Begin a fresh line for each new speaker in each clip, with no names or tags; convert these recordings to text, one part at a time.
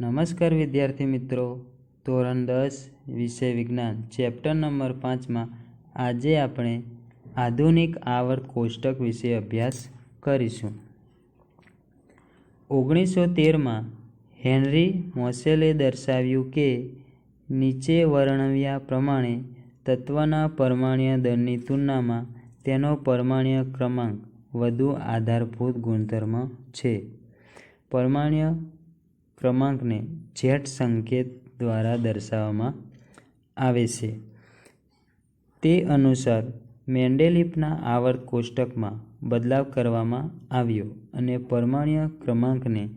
નમસ્કાર વિદ્યાર્થી મિત્રો. ધોરણ દસ, વિષય વિજ્ઞાન, ચેપ્ટર નંબર પાંચમાં આજે આપણે આધુનિક આવર્ત કોષ્ટક વિશે અભ્યાસ કરીશું. ઓગણીસો તેરમાં હેનરી મોસેલે દર્શાવ્યું કે નીચે વર્ણવ્યા પ્રમાણે તત્વના પરમાણ્ય દળની તુલનામાં તેનો પરમાણ્ય ક્રમાંક વધુ આધારભૂત ગુણધર્મ છે. પરમાણ્વીય ક્રમાંકને જેટ સંકેત દ્વારા દર્શાવવામાં આવે છે. તે અનુસાર મેન્ડેલિફના આવર્ત કોષ્ટકમાં બદલાવ કરવામાં આવ્યો અને પરમાણ્વીય ક્રમાંકને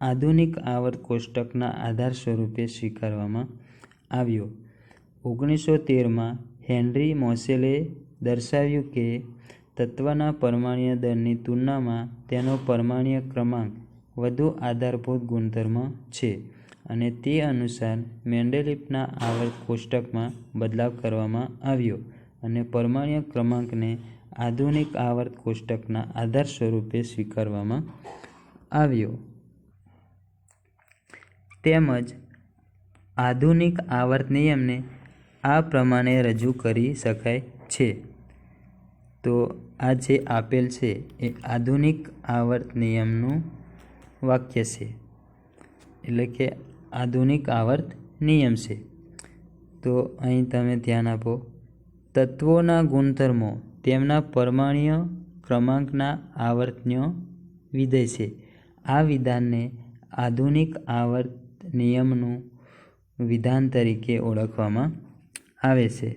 આધુનિક આવર્ત કોષ્ટકના આધાર સ્વરૂપે સ્વીકારવામાં આવ્યો. ઓગણીસો તેરમાં હેનરી મોસેલે દર્શાવ્યું કે, તત્વના પરમાણ્વીય દળની તુલનામાં તેનો પરમાણ્વીય ક્રમાંક વધુ આધારભૂત ગુણધર્મ છે અને તે અનુસાર મેન્ડેલિફના આવર્ત કોષ્ટકમાં બદલાવ કરવામાં આવ્યો અને પરમાણ્વીય ક્રમાંકને આધુનિક આવર્ત કોષ્ટકના આધાર સ્વરૂપે સ્વીકારવામાં આવ્યો. તેમજ આધુનિક આવર્ત નિયમને આ પ્રમાણે રજૂ કરી શકાય છે. તો આ જે આપેલ છે એ આધુનિક આવર્ત નિયમનું વાક્ય છે. એટલે કે આધુનિક આવર્ત નિયમ છે. તો અહીં તમે ધ્યાન આપો. તત્વોના ગુણધર્મો તેમના પરમાણીય ક્રમાંકના આવર્તનો વિધેય છે. આ વિધાનને આધુનિક આવર્ત નિયમનું વિધાન તરીકે ઓળખવામાં આવે છે.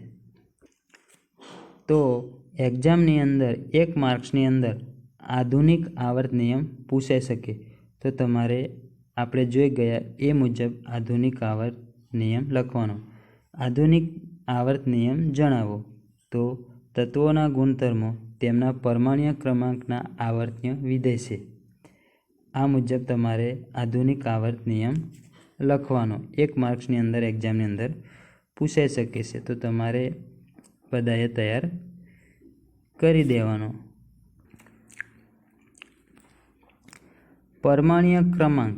તો એક્ઝામની અંદર, એક માર્ક્સની અંદર આધુનિક આવર્ત નિયમ પૂછાઈ શકે. તો તમારે આપણે જોઈ ગયા એ મુજબ આધુનિક આવર્ત નિયમ લખવાનો. આધુનિક આવર્ત નિયમ જણાવો. તો તત્વોના ગુણધર્મો તેમના પરમાણ્ય ક્રમાંકના આવર્તન્ય વિધેય છે આ મુજબ તમારે આધુનિક આવર્ત નિયમ લખવાનો. એક માર્ક્સની અંદર, એક્ઝામની અંદર પૂછાઈ શકે છે. તો તમારે બધાએ તૈયાર કરી દેવાનો. પરમાણ્વીય ક્રમાંક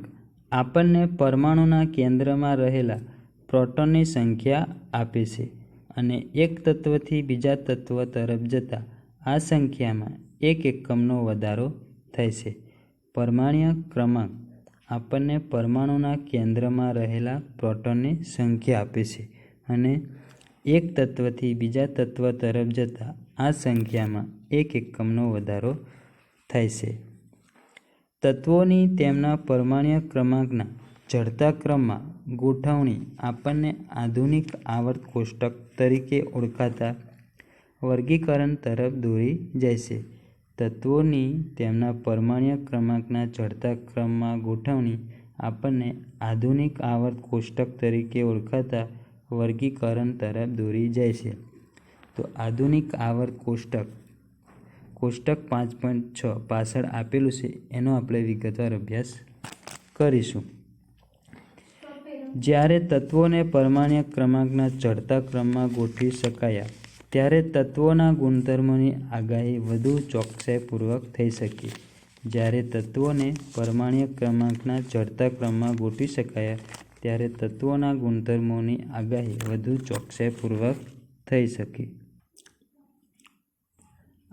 આપણને પરમાણુના કેન્દ્રમાં રહેલા પ્રોટોનની સંખ્યા આપે છે અને એક તત્વથી બીજા તત્વ તરફ જતાં આ સંખ્યામાં એક એકમનો વધારો થાય છે. પરમાણ્વીય ક્રમાંક આપણને પરમાણુના કેન્દ્રમાં રહેલા પ્રોટોનની સંખ્યા આપે છે અને એક તત્વથી બીજા તત્વ તરફ જતાં આ સંખ્યામાં એક એકમનો વધારો થાય છે. તત્વોની તેમના પરમાણ્વીય ક્રમાંકના ચઢતા ક્રમમાં ગોઠવણી આપણને આધુનિક આવર્ત કોષ્ટક તરીકે ઓળખાતા વર્ગીકરણ તરફ દોરી જાય છે. તત્વોની તેમના પરમાણ્વીય ક્રમાંકના ચઢતા ક્રમમાં ગોઠવણી આપણને આધુનિક આવર્ત કોષ્ટક તરીકે ઓળખાતા વર્ગીકરણ તરફ દોરી જાય છે. તો આધુનિક આવર્ત કોષ્ટક કોષ્ટક પાંચ પોઈન્ટ છ પાછળ આપેલું છે, એનો આપણે વિગતવાર અભ્યાસ કરીશું. જ્યારે તત્વોને પરમાણ્ય ક્રમાંકના ચડતા ક્રમમાં ગોઠવી શકાયા, ત્યારે તત્વોના ગુણધર્મોની આગાહી વધુ ચોકસાઈપૂર્વક થઈ શકી. જ્યારે તત્વોને પરમાણ્ય ક્રમાંકના ચડતા ક્રમમાં ગોઠવી શકાયા, ત્યારે તત્વોના ગુણધર્મોની આગાહી વધુ ચોકસાઈપૂર્વક થઈ શકી.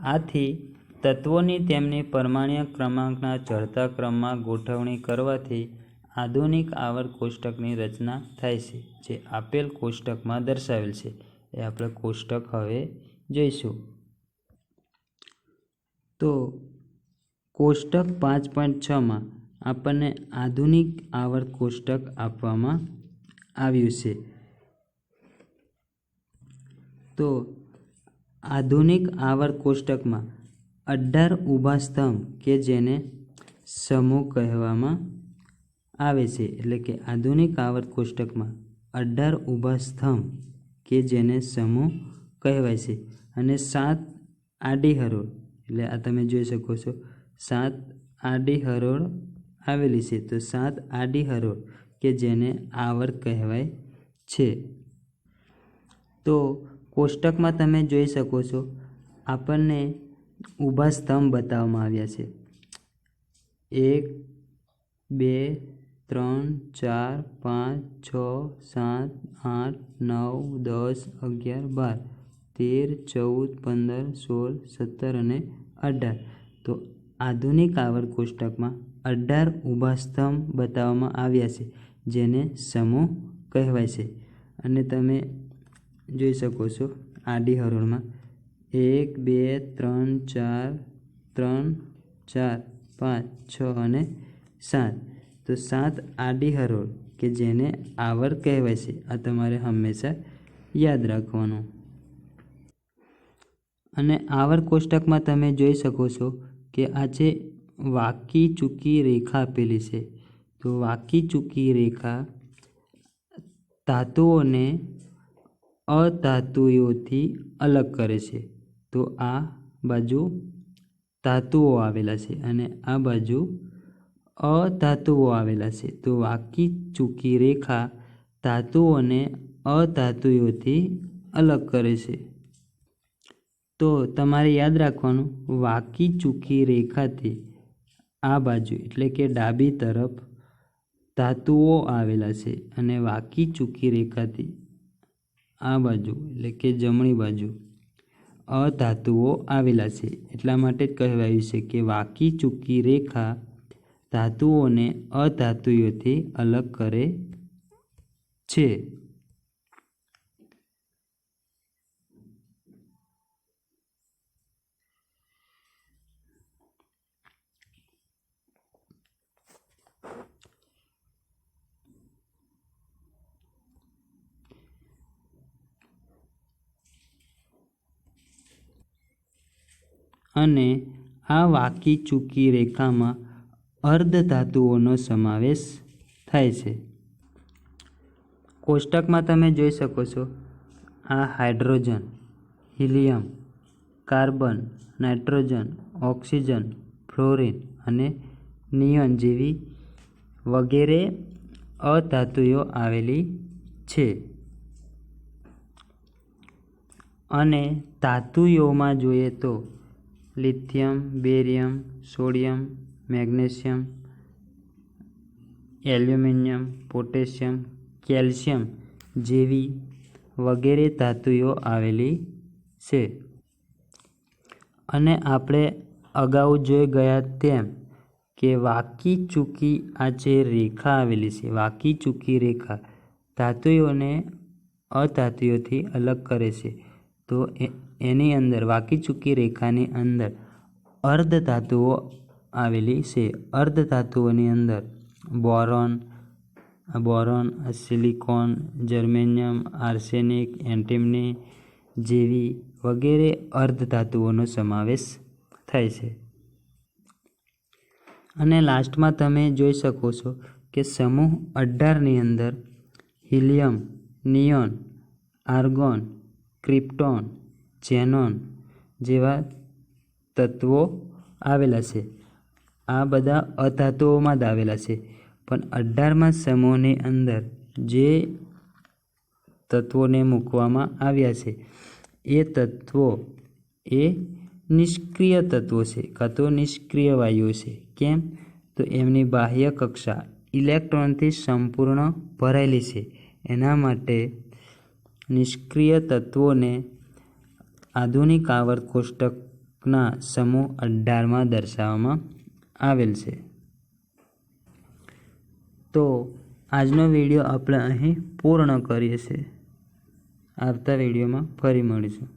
આથી તત્વોની તેમની પરમાણ્ય ક્રમાંકના ચઢતા ક્રમમાં ગોઠવણી કરવાથી આધુનિક આવર્ત કોષ્ટકની રચના થાય છે, જે આપેલ કોષ્ટકમાં દર્શાવેલ છે. એ આપણે કોષ્ટક હવે જોઈશું. તો કોષ્ટક પાંચ પોઈન્ટ છમાં આપણને આધુનિક આવર્ત કોષ્ટક આપવામાં આવ્યું છે. તો આધુનિક આવર કોષ્ટકમાં અઢાર ઊભા સ્તંભ કે જેને સમૂહ કહેવામાં આવે છે, એટલે કે આધુનિક આવર કોષ્ટકમાં અઢાર ઊભા સ્તંભ કે જેને સમૂહ કહેવાય છે. અને સાત આડી હરોળ એટલે આ તમે જોઈ શકો છો, સાત આડી હરોળ આવેલી છે. તો સાત આડી હરોળ કે જેને આવર કહેવાય છે. તો કોષ્ટકમાં તમે જોઈ શકો છો, આપણને ઊભા સ્તંભ બતાવવામાં આવ્યા છે. એક, બે, ત્રણ, ચાર, પાંચ, છ, સાત, આઠ, નવ, દસ, અગિયાર, બાર, તેર, ચૌદ, પંદર, સોળ, સત્તર અને અઢાર. તો આધુનિક આવર કોષ્ટકમાં અઢાર ઊભા સ્તંભ બતાવવામાં આવ્યા છે, જેને સમૂહ કહેવાય છે. અને તમે જોઈ શકો છો આડી હરોળમાં. એક, બે, ત્રણ, ચાર ત્રણ, ચાર, પાંચ, છ અને સાત. તો સાત આડી હરોળ કે જેને આવર કહેવાય છે. આ તમારે હંમેશા યાદ રાખવાનું. અને આવર કોષ્ટકમાં તમે જોઈ શકો છો કે આ છે વાકી ચૂકી રેખા આપેલી છે. તો વાકી ચૂકી રેખા ધાતુઓને અધાતુઓથી અલગ કરે છે. તો આ બાજુ ધાતુઓ આવેલા છે અને આ બાજુ અધાતુઓ આવેલા છે. તો વાકી ચૂકી રેખા ધાતુઓને અધાતુઓથી અલગ કરે છે. તો તમારે યાદ રાખવાનું, વાકી ચૂકી રેખાથી આ બાજુ એટલે કે ડાબી તરફ ધાતુઓ આવેલા છે અને વાકી ચૂકી રેખાથી આ બાજુ, એટલે કે જમણી બાજુ, અધાતુઓ આવેલા છે. એટલા માટે જ કહેવાયું છે કે વાકી ચૂકી રેખા ધાતુઓને અધાતુઓથી અલગ કરે છે. અને આ વાકી ચૂકી રેખામાં અર્ધધાતુઓનો સમાવેશ થાય છે. કોષ્ટકમાં તમે જોઈ શકો છો, આ hydrogen, helium, carbon, nitrogen, oxygen, fluorine અને નિયોન જેવી વગેરે અધાતુઓ આવેલી છે. અને ધાતુઓમાં જોઈએ તો lithium, barium, sodium, magnesium, aluminium, potassium, calcium જેવી વગેરે ધાતુઓ આવેલી છે. અને આપણે અગાઉ જોઈ ગયા તેમ કે વાકી ચૂકી આ જે રેખા આવેલી છે, વાકી ચૂકી રેખા ધાતુઓને અધાતુઓથી અલગ કરે છે. તો એની અંદર વાકી ચૂકી રેખાની અંદર અર્ધ ધાતુઓ આવેલી છે. અર્ધ ધાતુઓની અંદર boron boron, silicon, germanium, arsenic, antimony જેવી વગેરે અર્ધ ધાતુઓનો સમાવેશ થાય છે. અને લાસ્ટમાં તમે જોઈ શકો છો કે સમૂહ અઢારની અંદર helium, neon, argon, krypton xenon જેવા તત્વો આવેલા છે. આ બધા અધાતુઓમાં જ આવેલા છે. પણ અઢારમા સમૂહની અંદર જે તત્વોને મૂકવામાં આવ્યા છે, એ તત્વો એ નિષ્ક્રિય તત્વો છે કાં તો નિષ્ક્રિય વાયુઓ છે. કેમ? તો એમની બાહ્ય કક્ષા ઇલેક્ટ્રોનથી સંપૂર્ણ ભરાયેલી છે. એના માટે નિષ્ક્રિય તત્વોને આધુનિક આવર્ત કોષ્ટકના સમૂહ અઢારમાં દર્શાવવામાં આવેલ છે. તો આજનો વીડિયો આપણે અહીં પૂર્ણ કરીએ છીએ. આવતા વિડીયોમાં ફરી મળીશું.